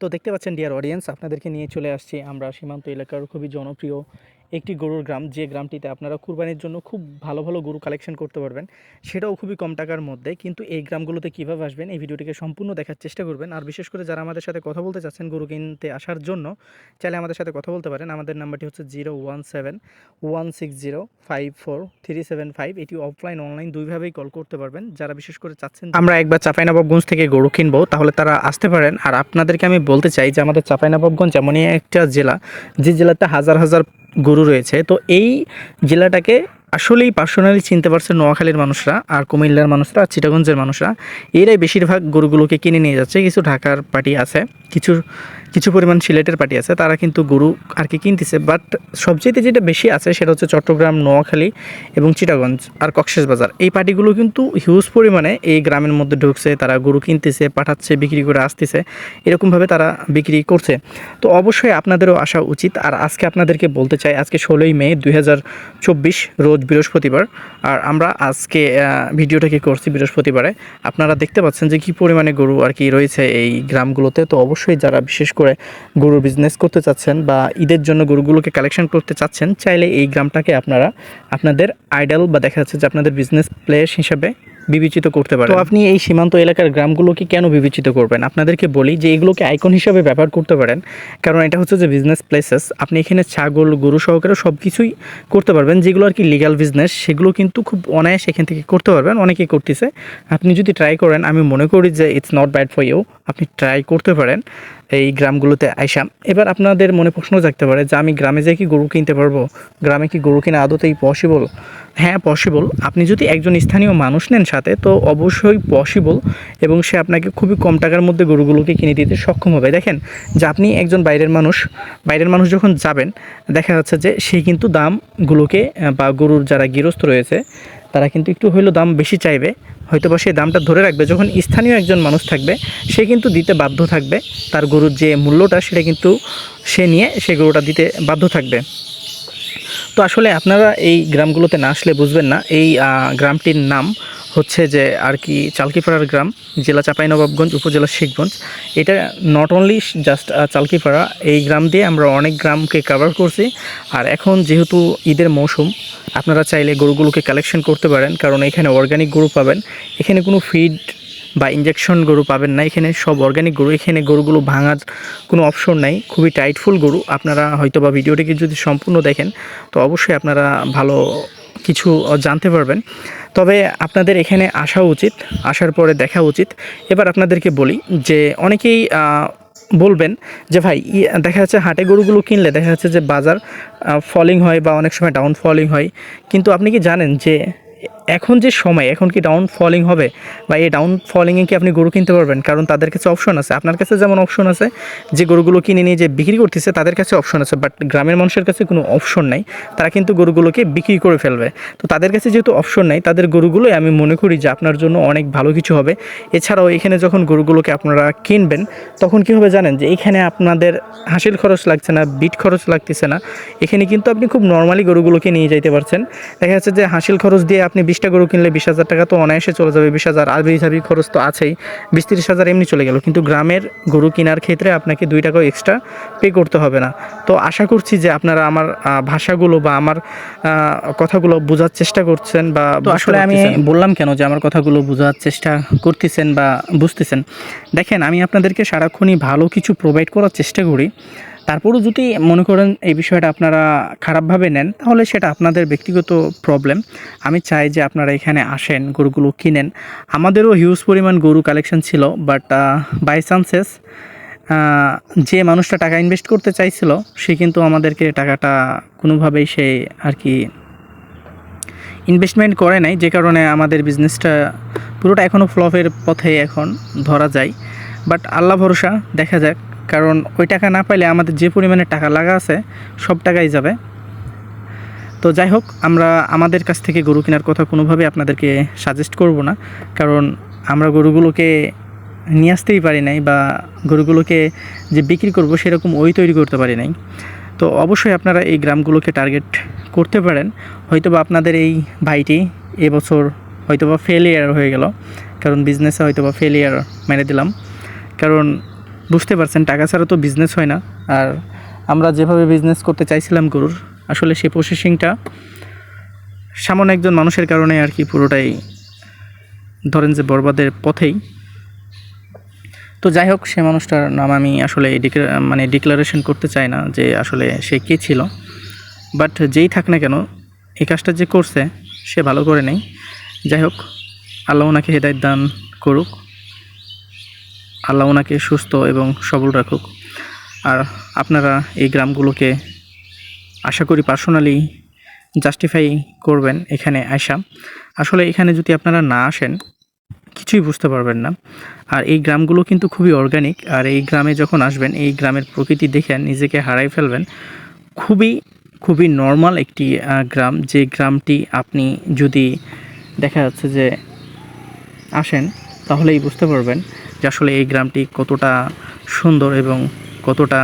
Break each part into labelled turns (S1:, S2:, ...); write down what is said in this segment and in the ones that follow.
S1: তো দেখতে পাচ্ছেন ডিয়ার অডিয়েন্স আপনাদেরকে নিয়ে চলে আসছি আমরা সীমান্ত এলাকার খুবই জনপ্রিয় একটি গরুর গ্রাম, যে গ্রামটিতে আপনারা কুরবানির জন্য খুব ভালো ভালো গরু কালেকশন করতে পারবেন, সেটাও খুবই কম টাকার মধ্যে। কিন্তু এই গ্রামগুলোতে কীভাবে আসবেন, এই ভিডিওটিকে সম্পূর্ণ দেখার চেষ্টা করবেন। আর বিশেষ করে যারা আমাদের সাথে কথা বলতে চাচ্ছেন গরু কিনতে আসার জন্য, চাইলে আমাদের সাথে কথা বলতে পারেন। আমাদের নাম্বারটি হচ্ছে zero one seven one six zero five four three seven five. এটি অফলাইন অনলাইন দুইভাবেই কল করতে পারবেন। যারা বিশেষ করে চাচ্ছেন আমরা একবার চাঁপাইনবাবগঞ্জ থেকে গরু কিনবো, তাহলে তারা আসতে পারেন। আর আপনাদেরকে আমি বলতে চাই যে আমাদের চাঁপাইনবাবগঞ্জ এমনই একটা জেলা, যে জেলাতে হাজার হাজার গরু রয়েছে। তো এই জেলাটাকে আসলেই পার্সোনালি চিনতে পারছে নোয়াখালীর মানুষরা আর কুমিল্লার মানুষরা আর চিটাগঞ্জের মানুষরা। এরাই বেশিরভাগ গরুগুলোকে কিনে নিয়ে যাচ্ছে। কিছু ঢাকার পার্টি আছে, কিছু কিছু পরিমাণ সিলেটের পার্টি আছে। তারা কিন্তু গরু আর কি কিনতেছে। বাট সবচেয়ে যেটা বেশি আছে সেটা হচ্ছে চট্টগ্রাম, নোয়াখালী এবং চিটাগঞ্জ আর কক্সবাজার এই পার্টিগুলো কিন্তু হিউজ পরিমাণে এই গ্রামের মধ্যে ঢুকছে, তারা গরু কিনতেছে, পাঠাচ্ছে, বিক্রি করে আসতেছে। এরকমভাবে তারা বিক্রি করছে। তো অবশ্যই আপনাদেরও আসা উচিত। আর আজকে আপনাদেরকে বলতে চাই, আজকে ষোলোই মে দু হাজার চব্বিশ, রোজ বৃহস্পতিবার, আর আমরা আজকে ভিডিওটাকে করছি বৃহস্পতিবারে, আপনারা দেখতে পাচ্ছেন যে কি পরিমাণে গরু আর কি রয়েছে এই গ্রামগুলোতে। তো অবশ্যই যারা বিশেষ করে গরুর বিজনেস করতে চাচ্ছেন বা ঈদের জন্য গরুগুলোকে কালেকশন করতে চাচ্ছেন, চাইলে এই গ্রামটাকে আপনারা আপনাদের আইডল বা দেখা যাচ্ছে যে আপনাদের বিজনেস প্লেস হিসাবে বিবেচিত করতে পারেন। আপনি এই সীমান্ত এলাকার গ্রামগুলোকে কেন বিবেচিত করবেন? আপনাদেরকে বলি যে এগুলোকে আইকন হিসাবে ব্যবহার করতে পারেন। কারণ এটা হচ্ছে যে বিজনেস প্লেসেস আপনি এখানে ছাগল, গরু সহকারে সব কিছুই করতে পারবেন। যেগুলো আর কি লিগাল বিজনেস সেগুলো কিন্তু খুব অনায়াস এখান থেকে করতে পারবেন। অনেকেই করতেছে। আপনি যদি ট্রাই করেন, আমি মনে করি যে it's not bad for you আপনি ট্রাই করতে পারেন। এই গ্রামগুলোতে আইসাম এবার আপনাদের মনে প্রশ্ন জাগতে পারে যে আমি গ্রামে যেয়ে কি গরু কিনতে পারব? গ্রামে কি গরু কিনা আদতেই পসিবল হ্যাঁ পসিবল আপনি যদি একজন স্থানীয় মানুষ নেন সাথে, তো অবশ্যই পসিবল এবং সে আপনাকে খুবই কম টাকার মধ্যে গরুগুলোকে কিনে দিতে সক্ষম হবে। দেখেন, যে আপনি একজন বাইরের মানুষ বাইরের মানুষ যখন যাবেন, দেখা যাচ্ছে যে সে কিন্তু দামগুলোকে বা গরুর যারা গৃহস্থ রয়েছে, তারা কিন্তু একটু হইলেও দাম বেশি চাইবে। হয়তো বা সেই দামটা ধরে রাখবে, যখন স্থানীয় একজন মানুষ থাকবে, সে কিন্তু দিতে বাধ্য থাকবে। তার গরুর যে মূল্যটা, সেটা কিন্তু সে নিয়ে সে গরুটা দিতে বাধ্য থাকবে। তো আসলে আপনারা এই গ্রামগুলোতে না আসলে বুঝবেন না। এই গ্রামটির নাম হচ্ছে যে আর কি চালকিপাড়ার গ্রাম, জেলা চাঁপাইনবাবগঞ্জ, উপজেলা শিখগঞ্জ। এটা নট অনলি জাস্ট চালকিপাড়া, এই গ্রাম দিয়ে আমরা অনেক গ্রামকে কভার করছি। আর এখন যেহেতু ঈদের মৌসুম, আপনারা চাইলে গরুগুলোকে কালেকশন করতে পারেন, কারণ এখানে অর্গানিক গরু পাবেন। এখানে কোনো ফিড বা ইঞ্জেকশন গরু পাবেন না, এখানে সব অর্গানিক গরু, এখানে গরুগুলো ভাঙার কোনো অপশন নাই, খুবই টাইটফুল গরু। আপনারা হয়তো বা ভিডিওটিকে যদি সম্পূর্ণ দেখেন, তো অবশ্যই আপনারা ভালো কিছু জানতে পারবেন। তবে আপনাদের এখানে আসা উচিত, আসার পরে দেখা উচিত। এবার আপনাদেরকে বলি যে অনেকেই বলবেন যে ভাই দেখা যাচ্ছে হাটে গরুগুলো কিনলে দেখা যাচ্ছে যে বাজার ফলিং হয় বা অনেক সময় ডাউন ফলিং হয়। কিন্তু আপনি কি জানেন যে এখন যে সময়, এখন কি ডাউন ফলিং হবে? বা এই ডাউন ফলিংয়ে কি আপনি গরু কিনতে পারবেন? কারণ তাদের কাছে অপশন আছে। আপনার কাছে যেমন অপশন আছে যে গরুগুলো কিনে নিয়ে যে বিক্রি করতেছে, তাদের কাছে অপশন আছে। বাট গ্রামের মানুষের কাছে কোনো অপশন নাই। তারা কিন্তু গরুগুলোকে বিক্রি করে ফেলবে। তো তাদের কাছে যেহেতু অপশন নাই, তাদের গরুগুলোই আমি মনে করি যে আপনার জন্য অনেক ভালো কিছু হবে। এছাড়াও এখানে যখন গরুগুলোকে আপনারা কিনবেন, তখন কী হবে জানেন যে এখানে আপনাদের হাসিল খরচ লাগছে না, বিট খরচ লাগতেছে না। এখানে কিন্তু আপনি খুব নর্মালি গরুগুলোকে নিয়ে যাইতে পারছেন। দেখা যাচ্ছে যে হাসিল খরচ দিয়ে আপনি বিশটা গরু কিনলে বিশ হাজার টাকা তো অনায়াসে চলে যাবে বিশ হাজার। আর বিশ হাজার খরচ তো আছেই। বিশ তিরিশ হাজার এমনি চলে গেল কিন্তু গ্রামের গরু কেনার ক্ষেত্রে আপনাকে দুই টাকাও এক্সট্রা পে করতে হবে না। তো আশা করছি যে আপনারা আমার ভাষাগুলো বা আমার কথাগুলো বোঝার চেষ্টা করছেন বা আসলে আমি বললাম কেন যে আমার কথাগুলো বোঝার চেষ্টা করতেছেন বা বুঝতেছেন? দেখেন আমি আপনাদেরকে সারাক্ষণই ভালো কিছু প্রোভাইড করার চেষ্টা করি। তারপরও যদি মনে করেন এই বিষয়টা আপনারা খারাপভাবে নেন, তাহলে সেটা আপনাদের ব্যক্তিগত প্রবলেম আমি চাই যে আপনারা এখানে আসেন, গরুগুলো কিনেন। আমাদেরও হিউজ পরিমাণ গরু কালেকশন ছিল বাট বাই চান্সেস যে মানুষটা টাকা ইনভেস্ট করতে চাইছিল, সে কিন্তু আমাদেরকে টাকাটা কোনোভাবেই সে আর কি ইনভেস্টমেন্ট করে নাই। যে কারণে আমাদের বিজনেসটা পুরোটা এখনও ফ্লপের পথে এখন ধরা যায়। বাট আল্লাহ ভরসা, দেখা যাক। কারণ ওই টাকা না পাইলে আমাদের যে পরিমাণে টাকা লাগা আছে, সব টাকাই যাবে। তো যাই হোক, আমরা আমাদের কাছ থেকে গরু কেনার কথা কোনোভাবে আপনাদেরকে সাজেস্ট করব না। কারণ আমরা গরুগুলোকে নিয়ে আসতেই পারি নাই বা গরুগুলোকে যে বিক্রি করব সেরকম ওই তৈরি করতে পারি নাই। তো অবশ্যই আপনারা এই গ্রামগুলোকে টার্গেট করতে পারেন। হয়তোবা আপনাদের এই ভাইটি এবছর হয়তোবা ফেলিয়ার হয়ে গেল। কারণ বিজনেসে হয়তোবা ফেলিয়ার মেনে দিলাম। কারণ বুঝতে পারছেন, টাকা ছাড়া তো বিজনেস হয় না। আর আমরা যেভাবে বিজনেস করতে চাইছিলাম গরুর, আসলে সেই প্রসেসিংটা সামান্য একজন মানুষের কারণে আর কি পুরোটাই ধরেন যে বরবাদের পথেই। তো যাই হোক সে মানুষটার নাম আমি আসলে মানে ডিক্লারেশন করতে চাই না যে আসলে সে কে ছিল। বাট যেই থাক না কেন, এই কাজটা যে করছে, সে ভালো করে নেই। যাই হোক, আল্লাহ ওনাকে হেদায়ত দান করুক। আল্লাহ ওনাকে সুস্থ এবং সবল রাখুক। আর আপনারা এই গ্রামগুলোকে আশা করি পার্সোনালি জাস্টিফাই করবেন এখানে আসা আসলে এখানে যদি আপনারা না আসেন, কিছুই বুঝতে পারবেন না। আর এই গ্রামগুলো কিন্তু খুবই অর্গানিক আর এই গ্রামে যখন আসবেন, এই গ্রামের প্রকৃতি দেখে নিজেকে হারাই ফেলবেন। খুবই খুবই নর্মাল একটি গ্রাম। যে গ্রামটি আপনি যদি দেখা যাচ্ছে যে আসেন, তাহলেই বুঝতে পারবেন। যে আসলে এই গ্রামটি কতটা সুন্দর এবং কতটা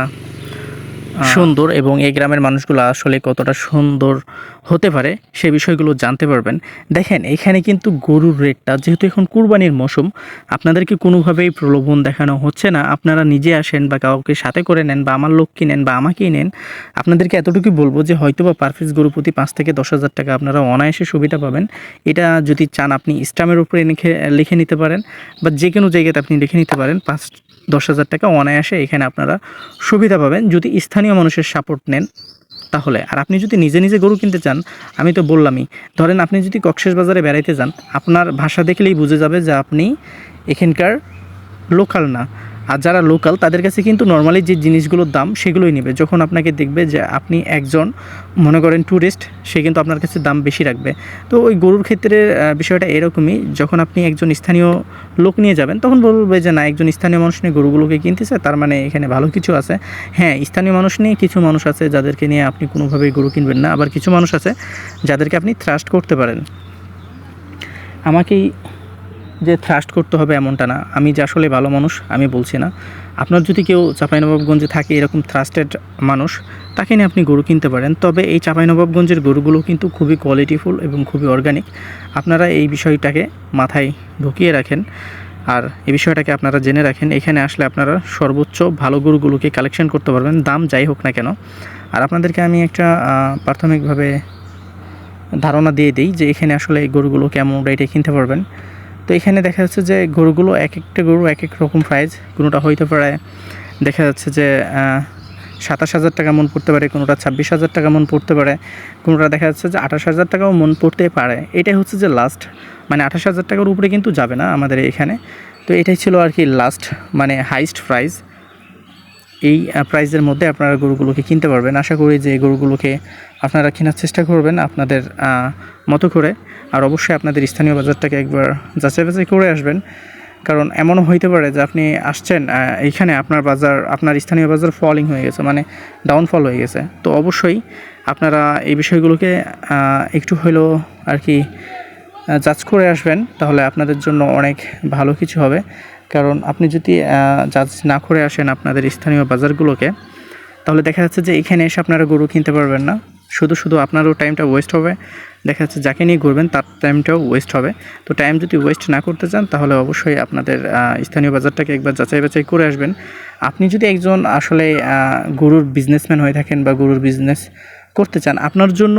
S1: সুন্দর এবং এই গ্রামের মানুষগুলো আসলে কতটা সুন্দর হতে পারে সে বিষয়গুলো জানতে পারবেন। দেখেন, এখানে কিন্তু গরুর রেটটা, যেহেতু এখন কুরবানির মৌসুম আপনাদেরকে কোনোভাবেই প্রলোভন দেখানো হচ্ছে না? আপনারা নিজে আসেন বা কাউকে সাথে করে নেন বা আমার লোককে নেন বা আমাকেই নেন, আপনাদেরকে এতটুকুই বলব যে হয়তো বা পার পিস গরু প্রতি পাঁচ থেকে দশ হাজার টাকা আপনারা অনায়াসে সুবিধা পাবেন। এটা যদি চান, আপনি স্টামের উপরে লিখে লিখে নিতে পারেন বা যে কোনো জায়গাতে আপনি লিখে নিতে পারেন, পাঁচ দশ হাজার টাকা অনায়াসে এখানে আপনারা সুবিধা পাবেন। যদি স্থানীয় মানুষের সাপোর্ট নেন, তাহলে। আর আপনি যদি নিজে নিজে গরু কিনতে চান, আমি তো বললামই, ধরেন আপনি যদি কক্সেস বাজারে বেড়াইতে যান, আপনার ভাষা দেখলেই বুঝে যাবে যে আপনি এখানকার লোকাল না। আর যারা লোকাল তাদের কাছে কিন্তু নর্মালি যে জিনিসগুলোর দাম সেগুলোই নেবে। যখন আপনাকে দেখবে যে আপনি একজন, মনে করেন ট্যুরিস্ট সে কিন্তু আপনার কাছে দাম বেশি রাখবে। তো ওই গরুর ক্ষেত্রে বিষয়টা এরকমই, যখন আপনি একজন স্থানীয় লোক নিয়ে যাবেন, তখন বলবে যে না, একজন স্থানীয় মানুষ নিয়ে গরুগুলোকে কিনতেছে, তার মানে এখানে ভালো কিছু আছে। হ্যাঁ স্থানীয় মানুষ নিয়ে কিছু মানুষ আছে যাদেরকে নিয়ে আপনি কোনোভাবেই গরু কিনবেন না। আবার কিছু মানুষ আছে যাদেরকে আপনি থ্রাস্ট করতে পারেন। আমাকেই যে থ্রাস্ট করতে হবে এমনটা না। আমি যে আসলে ভালো মানুষ, আমি বলছি না। আপনার যদি কেউ চাঁপাইনবাবগঞ্জে থাকে এরকম থ্রাস্টেড মানুষ, তাকে নিয়ে আপনি গরু কিনতে পারেন। তবে এই চাঁপাইনবাবগঞ্জের গরুগুলো কিন্তু খুবই কোয়ালিটিফুল এবং খুবই অর্গানিক আপনারা এই বিষয়টাকে মাথায় ঢুকিয়ে রাখেন। আর এই বিষয়টাকে আপনারা জেনে রাখেন। এখানে আসলে আপনারা সর্বোচ্চ ভালো গরুগুলোকে কালেকশন করতে পারবেন। দাম যাই হোক না কেন। আর আপনাদেরকে আমি একটা প্রাথমিকভাবে ধারণা দিয়ে দিই যে এখানে আসলে এই গরুগুলো কেমন রেটে কিনতে পারবেন। তো এখানে দেখা যাচ্ছে যে গরুগুলো এক একটা গরু এক এক রকম প্রাইস কোনোটা হইতে পারে দেখা যাচ্ছে যে সাতাশ হাজার টাকা মন পড়তে পারে, কোনোটা ছাব্বিশ হাজার টাকা মন পড়তে পারে, কোনোটা দেখা যাচ্ছে যে আঠাশ হাজার টাকাও মন পড়তে পারে। এটাই হচ্ছে যে লাস্ট মানে আঠাশ হাজার টাকার উপরে কিন্তু যাবে না আমাদের এখানে। তো এটাই ছিল আর কি লাস্ট মানে হাইস্ট প্রাইস এই প্রাইজের মধ্যে আপনারা গরুগুলোকে কিনতে পারবেন। আশা করি যে গরুগুলোকে আপনারা কেনার চেষ্টা করবেন আপনাদের মতো করে। আর অবশ্যই আপনাদের স্থানীয় বাজারটাকে একবার যাচাই বাছাই করে আসবেন। কারণ এমনও হইতে পারে যে আপনি আসছেন এইখানে আপনার বাজার, আপনার স্থানীয় বাজার ফলিং হয়ে গেছে মানে ডাউনফল হয়ে গেছে। তো অবশ্যই আপনারা এই বিষয়গুলোকে একটু হলেও আর কি জাজ করে আসবেন, তাহলে আপনাদের জন্য অনেক ভালো কিছু হবে। কারণ আপনি যদি জাজ না করে আসেন আপনাদের স্থানীয় বাজারগুলোকে, তাহলে দেখা যাচ্ছে যে এখানে এসে আপনারা গরু কিনতে পারবেন না। শুধু শুধু আপনারও টাইমটা ওয়েস্ট হবে। দেখা যাচ্ছে যাকে নিয়ে ঘুরবেন তার টাইমটাও ওয়েস্ট হবে। তো টাইম যদি ওয়েস্ট না করতে চান, তাহলে অবশ্যই আপনাদের স্থানীয় বাজারটাকে একবার যাচাই বাছাই করে আসবেন। আপনি যদি একজন আসলে গরুর বিজনেসম্যান হয়ে থাকেন বা গরুর বিজনেস করতে চান, আপনার জন্য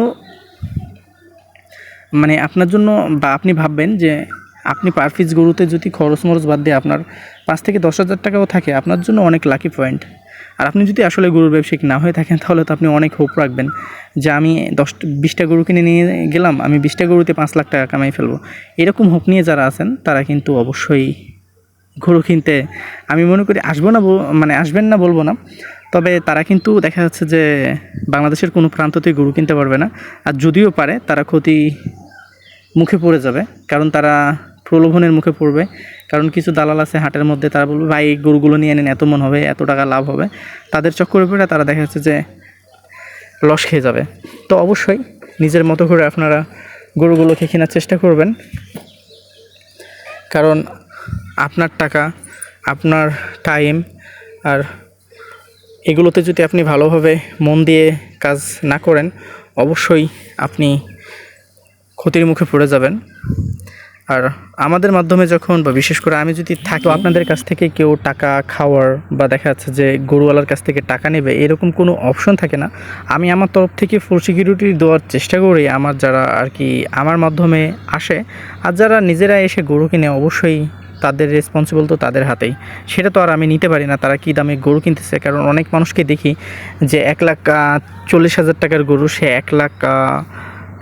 S1: মানে আপনার জন্য বা আপনি ভাববেন যে আপনি পার পিস গরুতে যদি খরচ মরচ বাদ দিয়ে আপনার পাঁচ থেকে দশ হাজার টাকাও থাকে, আপনার জন্য অনেক লাকি পয়েন্ট আর আপনি যদি আসলে গরুর ব্যবসায়িক না হয়ে থাকেন, তাহলে তো আপনি অনেক হোপ রাখবেন যে আমি দশ, বিশটা গরু কিনে নিয়ে গেলাম, আমি বিশটা গরুতে পাঁচ লাখ টাকা কামাই ফেলব। এরকম হোপ নিয়ে যারা আছেন, তারা কিন্তু অবশ্যই গরু কিনতে, আমি মনে করি আসব না মানে আসবেন না বলব না। তবে তারা কিন্তু দেখা যাচ্ছে যে বাংলাদেশের কোনো প্রান্ততেই গরু কিনতে পারবে না। আর যদিও পারে, তারা ক্ষতি মুখে পড়ে যাবে। কারণ তারা প্রলোভনের মুখে পড়বে। কারণ কিছু দালাল আছে হাটের মধ্যে, তারা বলবে, ভাই গরুগুলো নিয়ে নেন এত মন হবে, এত টাকা লাভ হবে। তাদের চক্করে পড়ে তারা দেখা যাচ্ছে যে লস খেয়ে যাবে। তো অবশ্যই নিজের মতো করে আপনারা গরুগুলোকে কেনার চেষ্টা করবেন। কারণ আপনার টাকা, আপনার টাইম আর এগুলোতে যদি আপনি ভালোভাবে মন দিয়ে কাজ না করেন, অবশ্যই আপনি ক্ষতির মুখে পড়ে যাবেন। আর আমাদের মাধ্যমে যখন বা বিশেষ করে আমি যদি থাকি, আপনাদের কাছ থেকে কেউ টাকা খাওয়ার বা দেখা যাচ্ছে যে গরুওয়ালার কাছ থেকে টাকা নেবে, এরকম কোনো অপশন থাকে না। আমি আমার তরফ থেকে ফুল সিকিউরিটি দেওয়ার চেষ্টা করি, আমার যারা আর কি আমার মাধ্যমে আসে। আর যারা নিজেরা এসে গরু কিনে, অবশ্যই তাদের রেসপন্সিবল তো তাদের হাতেই। সেটা তো আর আমি নিতে পারি না, তারা কী দামে গরু কিনতেছে? কারণ অনেক মানুষকে দেখি যে এক লাখ চল্লিশ হাজার টাকার গরু, সে এক লাখ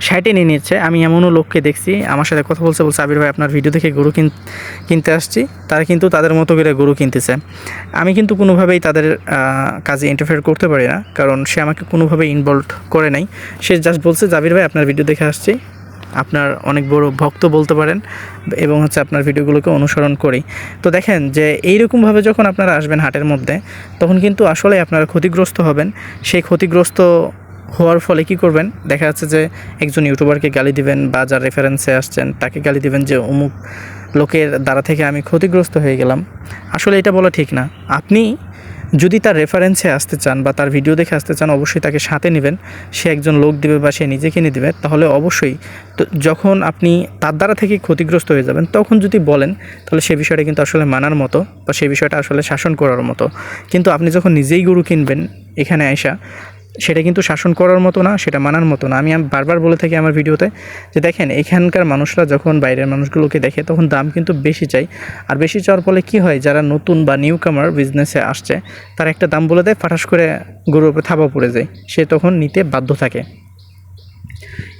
S1: ষাটে নিয়ে নিচ্ছে আমি এমনও লোককে দেখছি, আমার সাথে কথা বলছে বলছে, আবির ভাই, আপনার ভিডিও দেখে গরু কিন, কিনতে আসছি। তারা কিন্তু তাদের মতো করে গরু কিনতেছে। আমি কিন্তু কোনোভাবেই তাদের কাজে ইন্টারফেয়ার করতে পারি না, কারণ সে আমাকে কোনোভাবে ইনভলভ করে নাই। সে জাস্ট বলছে জাবির ভাই, আপনার ভিডিও দেখে আসছি। আপনার অনেক বড় ভক্ত বলতে পারেন, এবং হচ্ছে আপনার ভিডিওগুলোকে অনুসরণ করি। তো দেখেন যে, এইরকমভাবে যখন আপনারা আসবেন হাটের মধ্যে, তখন কিন্তু আসলে আপনারা ক্ষতিগ্রস্ত হবেন। সেই ক্ষতিগ্রস্ত হওয়ার ফলে কি করবেন? দেখা যাচ্ছে যে একজন ইউটিউবারকে গালি দিবেন বা যার রেফারেন্সে আসছেন, তাকে গালি দিবেন যে, অমুক লোকের দ্বারা থেকে আমি ক্ষতিগ্রস্ত হয়ে গেলাম। আসলে এটা বলা ঠিক না। আপনি যদি তার রেফারেন্সে আসতে চান বা তার ভিডিও দেখে আসতে চান, অবশ্যই তাকে সাথে নেবেন। সে একজন লোক দিবে বা সে নিজে কিনে দেবে। তাহলে অবশ্যই তো যখন আপনি তার দ্বারা থেকে ক্ষতিগ্রস্ত হয়ে যাবেন, তখন যদি বলেন, তাহলে সে বিষয়টা কিন্তু আসলে মানার মতো বা সেই বিষয়টা আসলে শাসন করার মতো। কিন্তু আপনি যখন নিজেই গরু কিনবেন এখানে আয়সা সেটা কিন্তু শাসন করার মতো না, সেটা মানার মতো না। আমি বারবার বলে থাকি আমার ভিডিওতে যে দেখেন, এখানকার মানুষরা যখন বাইরের মানুষগুলোকে দেখে, তখন দাম কিন্তু বেশি চাই। আর বেশি চাওয়ার ফলে কি হয়, যারা নতুন বা নিউ কামার বিজনেসে আসছে, তারা একটা দাম বলে দেয়, ফাটাস করে গরুর উপরে থাবা পড়ে যায়। সে তখন নিতে বাধ্য থাকে।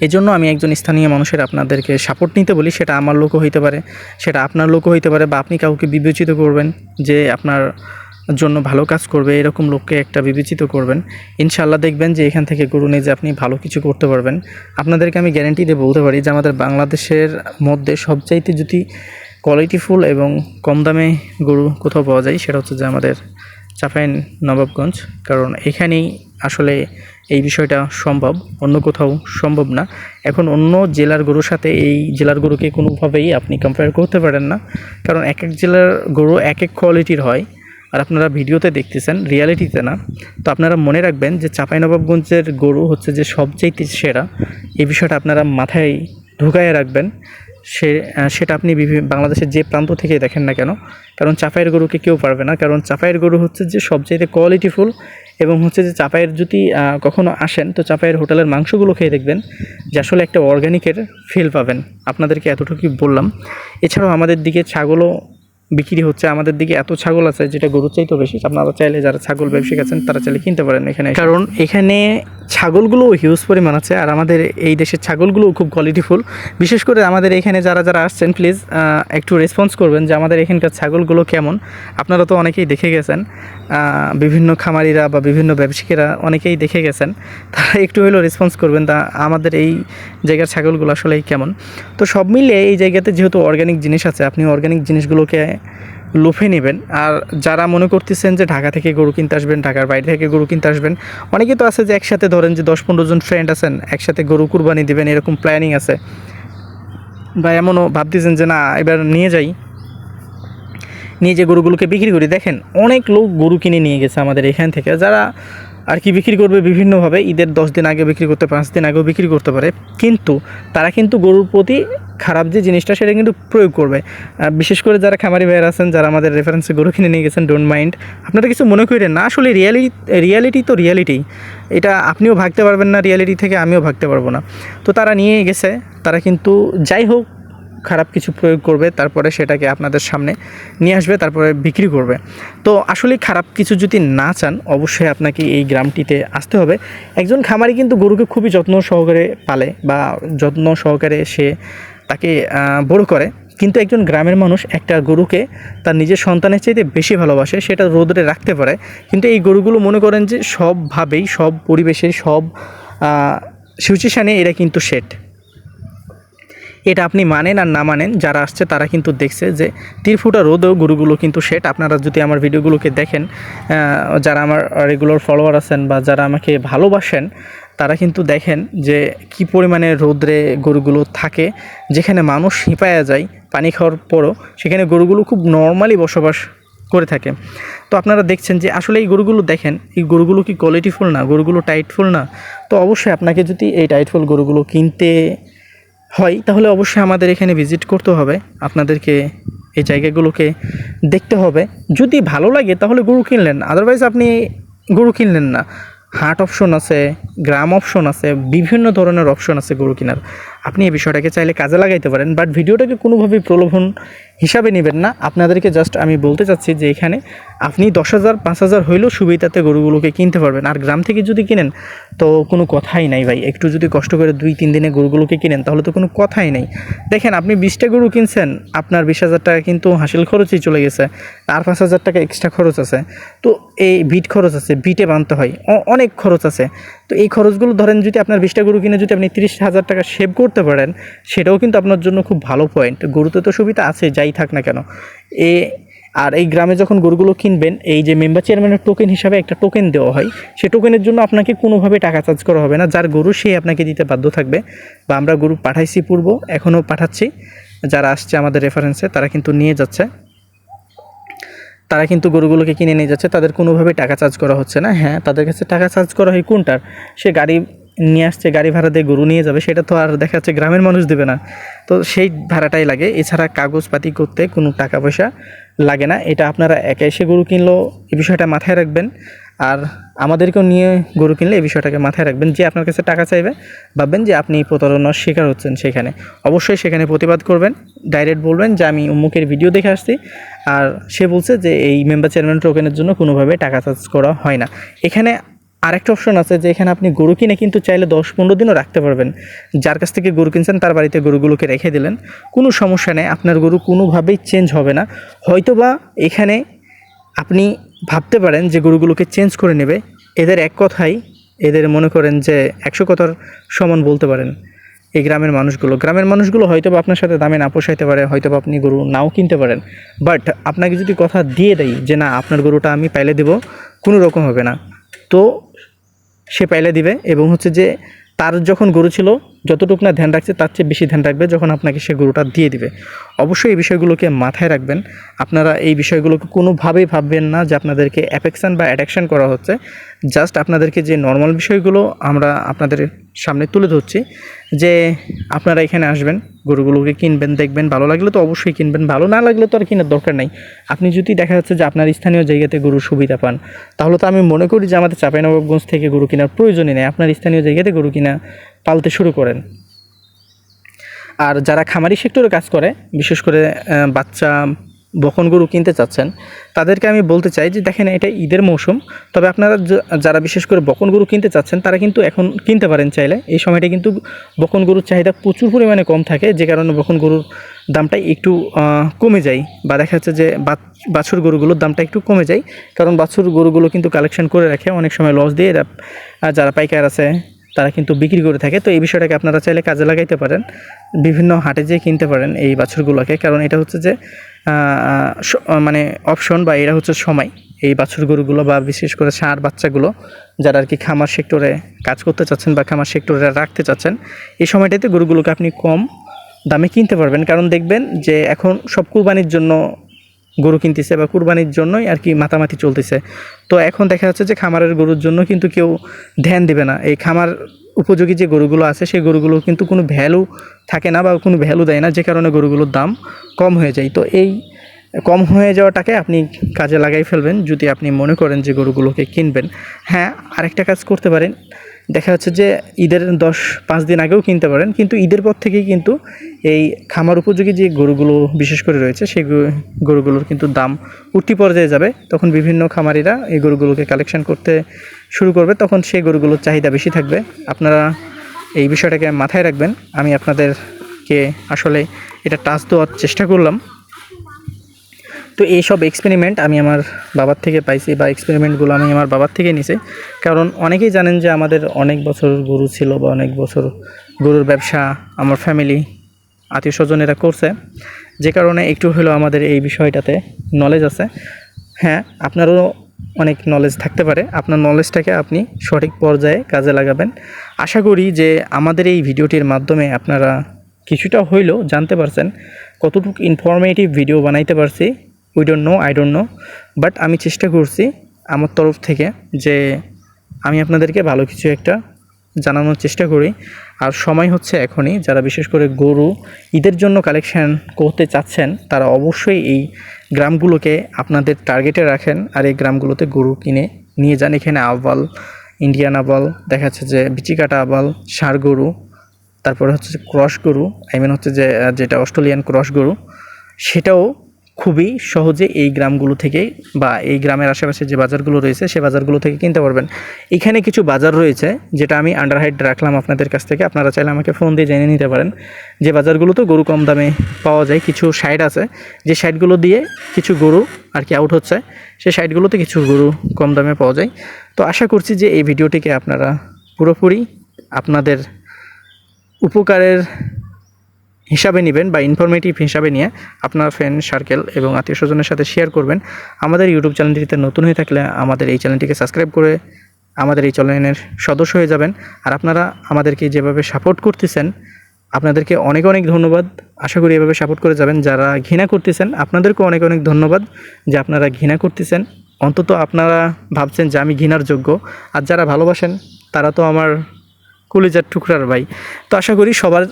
S1: এই জন্য আমি একজন স্থানীয় মানুষের আপনাদেরকে সাপোর্ট নিতে বলি, সেটা আমার লোকও হইতে পারে, সেটা আপনার লোকও হইতে পারে, বা আপনি কাউকে বিবেচিত করবেন যে আপনার জন্য ভালো কাজ করবে, এরকম লোককে একটা বিবেচিত করবেন। ইনশাল্লাহ দেখবেন যে এখান থেকে গরু নিয়ে যে আপনি ভালো কিছু করতে পারবেন। আপনাদেরকে আমি গ্যারেন্টি দিয়ে বলতে পারি যে আমাদের বাংলাদেশের মধ্যে সবচাইতে যদি কোয়ালিটিফুল এবং কম দামে গরু কোথাও পাওয়া যায়, সেটা হচ্ছে যে আমাদের চাপাইন নবাবগঞ্জ। কারণ এখানেই আসলে এই বিষয়টা সম্ভব, অন্য কোথাও সম্ভব না। এখন অন্য জেলার গরুর সাথে এই জেলার গরুকে কোনোভাবেই আপনি কম্পেয়ার করতে পারেন না। কারণ এক এক জেলার গরু এক এক কোয়ালিটির হয়। আর আপনারা ভিডিওতে দেখতেছেন রিয়ালিটিতে না। তো আপনারা মনে রাখবেন যে চাঁপাইনবাবগঞ্জের গরু হচ্ছে যে সবচাইতে সেরা। এই বিষয়টা আপনারা মাথায় ঢুকায় রাখবেন। সে সেটা আপনি বিভি- বাংলাদেশের যে প্রান্ত থেকে দেখেন না কেন কারণ চাপাইয়ের গরুকে কেউ পারবে না। কারণ চাপাইয়ের গরু হচ্ছে যে সবচাইতে কোয়ালিটিফুল এবং হচ্ছে যে চাপাইয়ের যদি আহ, কখনো আসেন তো চাপাইয়ের হোটেলের মাংসগুলো খেয়ে দেখবেন যে আসলে একটা অর্গ্যানিকের ফিল পাবেন। আপনাদেরকে এতটুকুই বললাম। এছাড়াও আমাদের দিকে ছাগলও বিক্রি হচ্ছে, আমাদের দিকে এত ছাগল আছে যেটা গরুর চাইতেও বেশি। আপনারা চাইলে যারা ছাগল ব্যবসায়িক আছেন তারা চাইলে কিনতে পারেন এখানে কারণ এখানে ছাগলগুলো হিউজ পরিমাণ আছে, আর আমাদের এই দেশের ছাগলগুলোও খুব কোয়ালিটিফুল বিশেষ করে আমাদের এখানে যারা যারা আসছেন প্লিজ একটু রেসপন্স করবেন যে আমাদের এখানকার ছাগলগুলো কেমন। আপনারা তো অনেকেই দেখে গেছেন বিভিন্ন খামারিরা বা বিভিন্ন ব্যবসায়ীরা অনেকেই দেখে গেছেন। তারা একটু হলেও রেসপন্স করবেন তা আমাদের এই জায়গার ছাগলগুলো আসলে কেমন। তো সব মিলিয়ে এই জায়গাতে যেহেতু অর্গ্যানিক জিনিস আছে, আপনি অর্গ্যানিক জিনিসগুলোকে লোফে নেবেন। আর যারা মনে করতেছেন যে ঢাকা থেকে গরু কিনতে আসবেন, ঢাকার বাইরে থেকে গরু কিনতে আসবেন, অনেকে তো আছে যে একসাথে ধরেন যে দশ পনেরো জন ফ্রেন্ড আছেন, একসাথে গরু কুরবানি দেবেন, এরকম প্ল্যানিং আছে। বা এমনও ভাবতেছেন যে না, এবার নিয়ে যাই। নিয়ে যে গরুগুলোকে বিক্রি করি। দেখেন, অনেক লোক গরু কিনে নিয়ে গেছে আমাদের এখান থেকে। যারা আর কি বিক্রি করবে বিভিন্নভাবে, ঈদের দশ দিন আগে বিক্রি করতে, পাঁচ দিন আগেও বিক্রি করতে পারে। কিন্তু তারা কিন্তু গরুর প্রতি খারাপ যে জিনিসটা, সেটা কিন্তু প্রয়োগ করবে। বিশেষ করে যারা খামারি ভাইয়ের আছেন, যারা আমাদের রেফারেন্সে গরু কিনে নিয়ে গেছেন ডোন্ট মাইন্ড আপনারা কিছু মনে করেন না, আসলে রিয়ালিটি রিয়ালিটি তো রিয়ালিটি এটা আপনিও ভাগতে পারবেন না রিয়ালিটি থেকে, আমিও ভাগতে পারব না। তো তারা নিয়ে গেছে, তারা কিন্তু যাই হোক খারাপ কিছু প্রয়োগ করবে, তারপরে সেটাকে আপনাদের সামনে নিয়ে আসবে, তারপরে বিক্রি করবে। তো আসলে খারাপ কিছু যদি না চান, অবশ্যই আপনাকে এই গ্রামটিতে আসতে হবে। একজন খামারি কিন্তু গরুকে খুবই যত্ন সহকারে পালে বা যত্ন সহকারে সে তাকে বড় করে। কিন্তু একজন গ্রামের মানুষ একটা গরুকে তার নিজের সন্তানের চাইতে বেশি ভালোবাসে, সেটা রোদরে রাখতে পারে। কিন্তু এই গরুগুলো মনে করেন যে সবভাবেই, সব পরিবেশে, সব সিচুয়েশানে এরা কিন্তু সেট এটা আপনি মানেন আর না মানেন, যারা আসছে তারা কিন্তু দেখছে যে তিন ফুটা রোদেও গরুগুলো কিন্তু সেট। আপনারা যদি আমার ভিডিওগুলোকে দেখেন যারা আমার রেগুলার ফলোয়ার আছেন বা যারা আমাকে ভালোবাসেন, তারা কিন্তু দেখেন যে কি পরিমাণে রোদ্রে গরুগুলো থাকে। যেখানে মানুষ হিপায়া যায় পানি খাওয়ার পরও, সেখানে গরুগুলো খুব নর্মালি বসবাস করে থাকে। তো আপনারা দেখছেন যে আসলে এই গরুগুলো দেখেন, এই গরুগুলো কি কোয়ালিটিফুল না? গরুগুলো টাইটফুল না? তো অবশ্যই আপনাকে যদি এই টাইটফুল গরুগুলো কিনতে হয়, তাহলে অবশ্যই আমাদের এখানে ভিজিট করতে হবে। আপনাদেরকে এই জায়গাগুলোকে দেখতে হবে। যদি ভালো লাগে, তাহলে গরু কিনলেন। আদারওয়াইজ আপনি গরু কিনলেন না। হাট অপশন আছে, গ্রাম অপশন আছে, বিভিন্ন ধরনের অপশন আছে গরু কেনার। আপনি এই বিষয়টাকে চাইলে কাজে লাগাইতে পারেন বাট ভিডিওটাকে কোনোভাবেই প্রলোভন হিসাবে নেবেন না। আপনাদেরকে জাস্ট আমি বলতে চাচ্ছি যে এখানে আপনি দশ হাজার, পাঁচ হাজার হইলেও সুবিধাতে গরুগুলোকে কিনতে পারবেন। আর গ্রাম থেকে যদি কিনেন, তো কোনো কথাই নাই ভাই। একটু যদি কষ্ট করে দুই, তিন দিনে গরুগুলোকে কিনেন, তাহলে তো কোনো কথাই নেই। দেখেন, আপনি বিশটা গরু কিনছেন, আপনার বিশ হাজার টাকা কিন্তু হাসিল খরচই চলে গেছে। আর পাঁচ হাজার টাকা এক্সট্রা খরচ আছে। তো এই বিট খরচ আছে, বিটে বানতে হয়। অনেক খরচ আছে। তো এই খরচগুলো ধরেন যদি আপনার বিশটা গরু কিনে যদি আপনি তিরিশ হাজার টাকা সেভ করতে পারেন, সেটাও কিন্তু আপনার জন্য খুব ভালো পয়েন্ট গরুতে তো সুবিধা আছে, যাই থাক না কেন। এ, আর এই গ্রামে যখন গরুগুলো কিনবেন, এই যে মেম্বার চেয়ারম্যানের টোকেন হিসাবে একটা টোকেন দেওয়া হয় সেই টোকেনের জন্য আপনাকে কোনোভাবে টাকা চার্জ করা হবে না। যার গরু সেই আপনাকে দিতে বাধ্য থাকবে। বা আমরা গরু পাঠাইছি পূর্ব, এখনও পাঠাচ্ছি। যারা আসছে আমাদের রেফারেন্সে তারা কিন্তু নিয়ে যাচ্ছে। তারা কিন্তু গরুগুলোকে কিনে নিয়ে যাচ্ছে, তাদের কোনোভাবে টাকা চার্জ করা হচ্ছে না। হ্যাঁ তাদের কাছে টাকা চার্জ করা হয় কোনটার? সে গাড়ি নিয়ে আসছে, গাড়ি ভাড়া দিয়ে গরু নিয়ে যাবে, সেটা তো আর দেখা যাচ্ছে গ্রামের মানুষ দেবে না। তো সেই ভাড়াটাই লাগে। এছাড়া কাগজপাতি করতে কোনো টাকা পয়সা লাগে না। এটা আপনারা একা এসে গরু কিনলেও এই বিষয়টা মাথায় রাখবেন। আর আমাদেরকেও নিয়ে গরু কিনলে এই বিষয়টাকে মাথায় রাখবেন যে আপনার কাছে টাকা চাইবে, ভাববেন যে আপনি প্রতারণার শিকার হচ্ছেন সেখানে। অবশ্যই সেখানে প্রতিবাদ করবেন ডাইরেক্ট বলবেন যে আমি উম্মুকের ভিডিও দেখে আসছি, আর সে বলছে যে এই মেম্বার চেয়ারম্যান টোকেনের জন্য কোনোভাবে টাকা চার্জ করা হয় না। এখানে আরেকটা অপশন আছে যে এখানে আপনি গরু কিনে কিন্তু চাইলে দশ পনেরো দিনও রাখতে পারবেন। যার কাছ থেকে গরু কিনছেন তার বাড়িতে গরুগুলোকে রেখে দিলেন। কোনো সমস্যা নেই, আপনার গরু কোনোভাবেই চেঞ্জ হবে না। হয়তোবা এখানে আপনি ভাবতে পারেন যে গরুগুলোকে চেঞ্জ করে নেবে। এদের এক কথাই, এদের মনে করেন যে একশো কথার সমান বলতে পারেন এই গ্রামের মানুষগুলো। গ্রামের মানুষগুলো হয়তো বা আপনার সাথে দামে না পোষাইতে পারে হয়তো বা আপনি গরু নাও কিনতে পারেন। বাট আপনাকে যদি কথা দিয়ে দেয় যে না, আপনার গরুটা আমি পাইলে দেবো, কোনো রকম হবে না। তো সে পাইলে দিবে এবং হচ্ছে যে তার যখন গরু ছিল যতটুকু না ধ্যান রাখছে, তার চেয়ে বেশি ধ্যান রাখবে যখন আপনাকে সে গরুটা দিয়ে দিবে। অবশ্যই এই বিষয়গুলোকে মাথায় রাখবেন। আপনারা এই বিষয়গুলোকে কোনোভাবেই ভাববেন না যে আপনাদেরকে অ্যাফেকশান বা অ্যাডাকশান করা হচ্ছে। জাস্ট আপনাদেরকে যে নর্মাল বিষয়গুলো আমরা আপনাদের সামনে তুলে ধরছি, যে আপনারা এখানে আসবেন, গরুগুলোকে কিনবেন, দেখবেন, ভালো লাগলে তো অবশ্যই কিনবেন, ভালো না লাগলে তো আর কেনার দরকার নাই। আপনি যদি দেখা যাচ্ছে যে আপনার স্থানীয় জায়গাতে গরুর সুবিধা পান, তাহলে তো আমি মনে করি যে আমাদের চাঁপাইনবাবগঞ্জ থেকে গরু কেনার প্রয়োজনই নেই। আপনার স্থানীয় জায়গাতে গরু কিনা পালতে শুরু করেন। আর যারা খামারি সেক্টরে কাজ করে, বিশেষ করে বাচ্চা, বকন গরু কিনতে চাচ্ছেন, তাদেরকে আমি বলতে চাই যে, দেখেন এটা ঈদের মৌসুম, তবে আপনারা যারা বিশেষ করে বকন গরু কিনতে চাচ্ছেন, তারা কিন্তু এখন কিনতে পারেন চাইলে। এই সময়টা কিন্তু বকন গরুর চাহিদা প্রচুর পরিমাণে কম থাকে, যে কারণে বকন গরুর দামটা একটু কমে যায় বা দেখা যাচ্ছে যে, বাছ- বাছুর গরুগুলোর দামটা একটু কমে যায়। কারণ বাছুর গরুগুলো কিন্তু কালেকশন করে রাখে অনেক সময় লস দিয়ে যারা পাইকার আছে তারা কিন্তু বিক্রি করে থাকে। তো এই বিষয়টাকে আপনারা চাইলে কাজে লাগাইতে পারেন। বিভিন্ন হাটে যেয়ে কিনতে পারেন এই বাছুরগুলোকে। কারণ এটা হচ্ছে যে মানে অপশন বা এটা হচ্ছে সময়। এই বাছুর গরুগুলো বা বিশেষ করে ষাঁড় বাচ্চাগুলো যারা আর কি খামার সেক্টরে কাজ করতে চাচ্ছেন বা খামার সেক্টরে রাখতে চাচ্ছেন, এই সময়টাতে গরুগুলোকে আপনি কম দামে কিনতে পারবেন। কারণ দেখবেন যে এখন সব কুরবানির জন্য গরু কিনতেছে বা কুরবানির জন্যই আর কি মাতামাতি চলতেছে। তো এখন দেখা যাচ্ছে যে খামারের গরুর জন্য কিন্তু কেউ ধ্যান দেবে না। এই খামার উপযোগী যে গরুগুলো আছে, সেই গরুগুলো কিন্তু কোনো ভ্যালু থাকে না বা কোনো ভ্যালু দেয় না, যে কারণে গরুগুলোর দাম কম হয়ে যায়। তো এই কম হয়ে যাওয়াটাকে আপনি কাজে লাগাই ফেলবেন যদি আপনি মনে করেন যে গরুগুলোকে কিনবেন। হ্যাঁ আরেকটা কাজ করতে পারেন। দেখা যাচ্ছে যে ঈদের দশ, পাঁচ দিন আগেও কিনতে পারেন, কিন্তু ঈদের পর থেকেই কিন্তু এই খামার উপযোগী যে গরুগুলো বিশেষ করে রয়েছে, সেই গরুগুলোর কিন্তু দাম উঠতি পর্যায়ে যাবে। তখন বিভিন্ন খামারিরা এই গরুগুলোকে কালেকশন করতে শুরু করবে, তখন সেই গরুগুলোর চাহিদা বেশি থাকবে। আপনারা এই বিষয়টাকে মাথায় রাখবেন। আমি আপনাদেরকে আসলে এটা টাচ দেওয়ার চেষ্টা করলাম। তো এইসব এক্সপেরিমেন্ট আমি আমার বাবার থেকে পাইছি বা এক্সপেরিমেন্টগুলো আমি আমার বাবার থেকে নিছি। কারণ অনেকেই জানেন যে আমাদের অনেক বছর গরু ছিল বা অনেক বছর গরুর ব্যবসা, আমার ফ্যামিলি আত্মীয় স্বজনেরা করছে। যে কারণে একটু হলেও আমাদের এই বিষয়টাতে নলেজ আছে। হ্যাঁ আপনারও অনেক নলেজ থাকতে পারে। আপনার নলেজটাকে আপনি সঠিক পর্যায়ে কাজে লাগাবেন। আশা করি যে আমাদের এই ভিডিওটির মাধ্যমে আপনারা কিছুটা হইলেও জানতে পারছেন। কতটুকু ইনফরমেটিভ ভিডিও বানাইতে পারছি we don't know I don't know but আমি চেষ্টা করছি আমার তরফ থেকে যে আমি আপনাদেরকে ভালো কিছু একটা জানানোর চেষ্টা করি। আর সময় হচ্ছে এখনই, যারা বিশেষ করে গরু, ঈদের জন্য কালেকশন করতে চাচ্ছেন, তারা অবশ্যই এই গ্রামগুলোকে আপনাদের টার্গেটে রাখেন আর এই গ্রামগুলোতে গরু কিনে নিয়ে যান। এখানে আবাল ইন্ডিয়ান আবাল, দেখা যাচ্ছে যে বিচিকাটা আবাল, ষাঁড় গরু, তারপরে হচ্ছে ক্রস গরু আই মিন হচ্ছে যে যেটা অস্ট্রেলিয়ান ক্রস গরু, সেটাও খুবই সহজে এই গ্রামগুলো থেকে বা এই গ্রামের আশেপাশে যে বাজারগুলো রয়েছে, সে বাজারগুলো থেকে কিনতে পারবেন। এখানে কিছু বাজার রয়েছে, যেটা আমি আন্ডারহাইড রাখলাম আপনাদের কাছ থেকে। আপনারা চাইলে আমাকে ফোন দিয়ে জেনে নিতে পারেন। যে বাজারগুলোতে গরু কম দামে পাওয়া যায়, কিছু সাইড আছে। যে সাইডগুলো দিয়ে কিছু গরু আর কি আউট হচ্ছে সেই সাইডগুলোতে কিছু গরু কম দামে পাওয়া যায়। তো আশা করছি যে এই ভিডিওটিকে আপনারা পুরোপুরি আপনাদের উপকারের হিসাবে নেবেন বা ইনফরমেটিভ হিসাবে নিয়ে আপনার ফ্রেন্ড সার্কেল এবং আত্মীয় স্বজনের সাথে শেয়ার করবেন। আমাদের ইউটিউব চ্যানেলটিতে নতুন হয়ে থাকলে আমাদের এই চ্যানেলটিকে সাবস্ক্রাইব করে আমাদের এই চ্যানেলের সদস্য হয়ে যাবেন। আর আপনারা আমাদেরকে যেভাবে সাপোর্ট করতেছেন, আপনাদেরকে অনেক অনেক ধন্যবাদ। আশা করি এভাবে সাপোর্ট করে যাবেন। যারা ঘৃণা করতেছেন, আপনাদেরকেও অনেক অনেক ধন্যবাদ যে আপনারা ঘৃণা করতেছেন। অন্তত আপনারা ভাবছেন যে আমি ঘৃণার যোগ্য। আর যারা ভালোবাসেন, তারা তো আমার কলিজার টুকরার ভাই। তো আশা করি সবার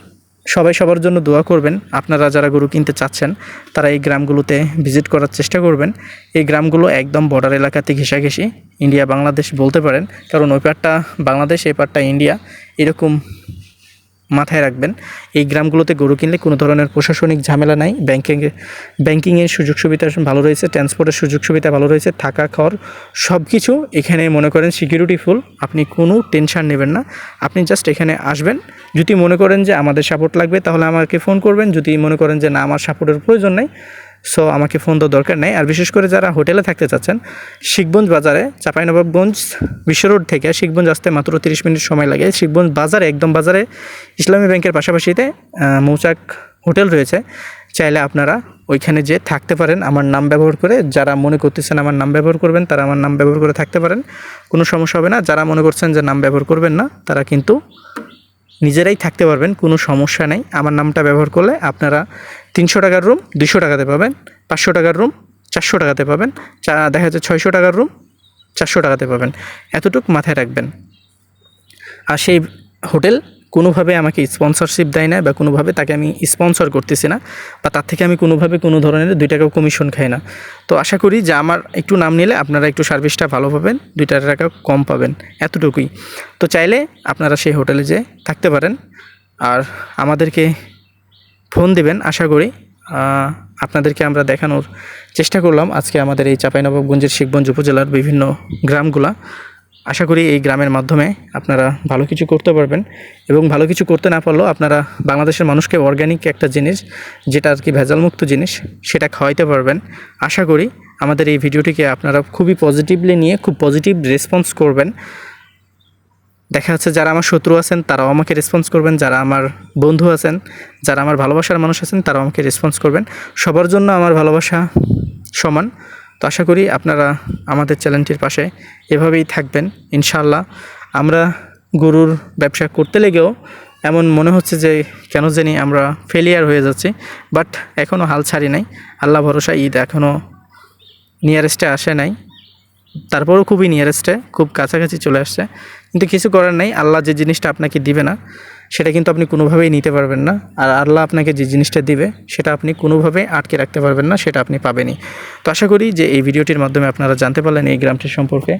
S1: সবাই সবার জন্য দোয়া করবেন। আপনারা যারা গরু কিনতে চাচ্ছেন, তারা এই গ্রামগুলোতে ভিজিট করার চেষ্টা করবেন। এই গ্রামগুলো একদম বর্ডার এলাকাতে ঘেঁষাঘেঁষি। ইন্ডিয়া, বাংলাদেশ বলতে পারেন। কারণ ওই পারটা বাংলাদেশ, এই পারটা ইন্ডিয়া। এরকম মাথায় রাখবেন, এই গ্রামগুলোতে গরু কিনলে কোনো ধরনের প্রশাসনিক ঝামেলা নাই ব্যাংকিং ব্যাংকিংয়ের সুযোগ সুবিধা ভালো রয়েছে ট্রান্সপোর্টের সুযোগ সুবিধা ভালো রয়েছে, থাকা, খাওয়ার সব কিছু এখানে মনে করেন সিকিউরিটি ফুল আপনি কোনো টেনশান নেবেন না, আপনি জাস্ট এখানে আসবেন, যদি মনে করেন যে আমাদের সাপোর্ট লাগবে তাহলে আমাকে ফোন করবেন, যদি মনে করেন যে না, আমার সাপোর্টের প্রয়োজন নেই সো আমাকে ফোন দেওয়ার দরকার নেই। আর বিশেষ করে যারা হোটেলে থাকতে চাচ্ছেন, শিখগঞ্জ বাজারে, চাঁপাইনবাবগঞ্জ বিশ্ব রোড থেকে শিখগঞ্জ আসতে মাত্র তিরিশ মিনিট সময় লাগে। শিখগঞ্জ বাজারে, একদম বাজারে, ইসলামী ব্যাংকের পাশাপাশিতে মৌচাক হোটেল রয়েছে। চাইলে আপনারা ওইখানে যে থাকতে পারেন। আমার নাম ব্যবহার করে যারা মনে করতেছেন আমার নাম ব্যবহার করবেন, তারা আমার নাম ব্যবহার করে থাকতে পারেন। কোনো সমস্যা হবে না। যারা মনে করছেন যে নাম ব্যবহার করবেন না, তারা কিন্তু নিজেরাই থাকতে পারবেন। কোনো সমস্যা নেই। আমার নামটা ব্যবহার করলে আপনারা তিনশো টাকার রুম দুশো টাকাতে পাবেন। পাঁচশো টাকার রুম চারশো টাকাতে পাবেন। চা, দেখা যাচ্ছে ছয়শো টাকার রুম চারশো টাকাতে পাবেন। এতটুকু মাথায় রাখবেন। আর সেই হোটেল কোনোভাবে আমাকে স্পন্সরশিপ দেয় না বা কোনোভাবে তাকে আমি স্পন্সর করতেছি না বা তার থেকে আমি কোনোভাবে কোনো ধরনের দুই টাকাও কমিশন খাই না। তো আশা করি যে আমার একটু নাম নিলে আপনারা একটু সার্ভিসটা ভালো পাবেন, দুই টাকা কম পাবেন, এতটুকুই। তো চাইলে আপনারা সেই হোটেলে যেয়ে থাকতে পারেন। আর আমাদেরকে ফোন দেবেন, আশা করি আপনাদেরকে আমরা দেখানোর চেষ্টা করলাম আজকে আমাদের এই চাঁপাইনবাবগঞ্জের শিখগঞ্জ উপজেলার বিভিন্ন গ্রামগুলা। আশা করি এই গ্রামের মাধ্যমে আপনারা ভালো কিছু করতে পারবেন এবং ভালো কিছু করতে না পারলেও আপনারা বাংলাদেশের মানুষকে অর্গ্যানিক একটা জিনিস, যেটা আর কি ভেজালমুক্ত জিনিস, সেটা খাওয়াইতে পারবেন। আশা করি আমাদের এই ভিডিওটিকে আপনারা খুবই পজিটিভলি নিয়ে, খুব পজিটিভ রেসপন্স করবেন। দেখা যাচ্ছে যারা আমার শত্রু আছেন, তারাও আমাকে রেসপন্স করবেন। যারা আমার বন্ধু আছেন, যারা আমার ভালোবাসার মানুষ আছেন, তারাও আমাকে রেসপন্স করবেন। সবার জন্য আমার ভালোবাসা সমান। তো আশা করি আপনারা আমাদের চ্যানেলটির পাশে এভাবেই থাকবেন ইনশাল্লাহ আমরা গরুর ব্যবসা করতে লেগেও এমন মনে হচ্ছে যে, কেন জানি আমরা ফেলিয়ার হয়ে যাচ্ছি। বাট এখনও হাল ছাড়ি নাই। আল্লাহ ভরসা, ঈদ এখনও নিয়ারেস্টে আসে নাই। তারপরও খুবই নিয়ারেস্টে খুব কাছাকাছি চলে আসছে। কিন্তু কিছু করার নেই। আল্লাহ যে জিনিসটা আপনাকে দিবে না, সেটা কিন্তু আপনি কোনোভাবেই নিতে পারবেন না। আর আল্লাহ আপনাকে যে জিনিসটা দিবে, সেটা আপনি কোনোভাবে আটকে রাখতে পারবেন না, সেটা আপনি পাবেনই। তো আশা করি যে এই ভিডিওটির মাধ্যমে আপনারা জানতে পারলেন এই গ্রামটির সম্পর্কে।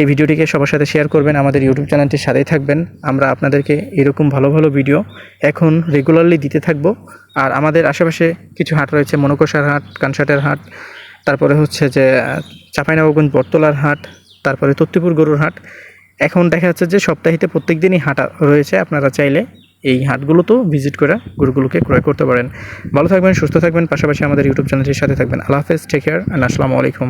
S1: এই ভিডিওটিকে সবার সাথে শেয়ার করবেন, আমাদের ইউটিউব চ্যানেলটির সাথেই থাকবেন। আমরা আপনাদেরকে এরকম ভালো ভালো ভিডিও এখন রেগুলারলি দিতে থাকব। আর আমাদের আশেপাশে কিছু হাট রয়েছে, মনকোষার হাট, কানসাটের হাট, তারপরে হচ্ছে যে চাঁপাইনবাবগঞ্জ বটতলার হাট, তারপরে তত্তিপুর গরুর হাট। এখন দেখা যাচ্ছে যে সপ্তাহিতে প্রত্যেক দিনই হাট রয়েছে। আপনারা চাইলে এই হাটগুলোতেও ভিজিট করে গরুগুলোকে ক্রয় করতে পারেন। ভালো থাকবেন, সুস্থ থাকবেন, পাশাপাশি আমাদের ইউটিউব চ্যানেলটির সাথে থাকবেন। আল্লাহ হাফেজ টেক কেয়ার অ্যান্ড আসসালামু আলাইকুম।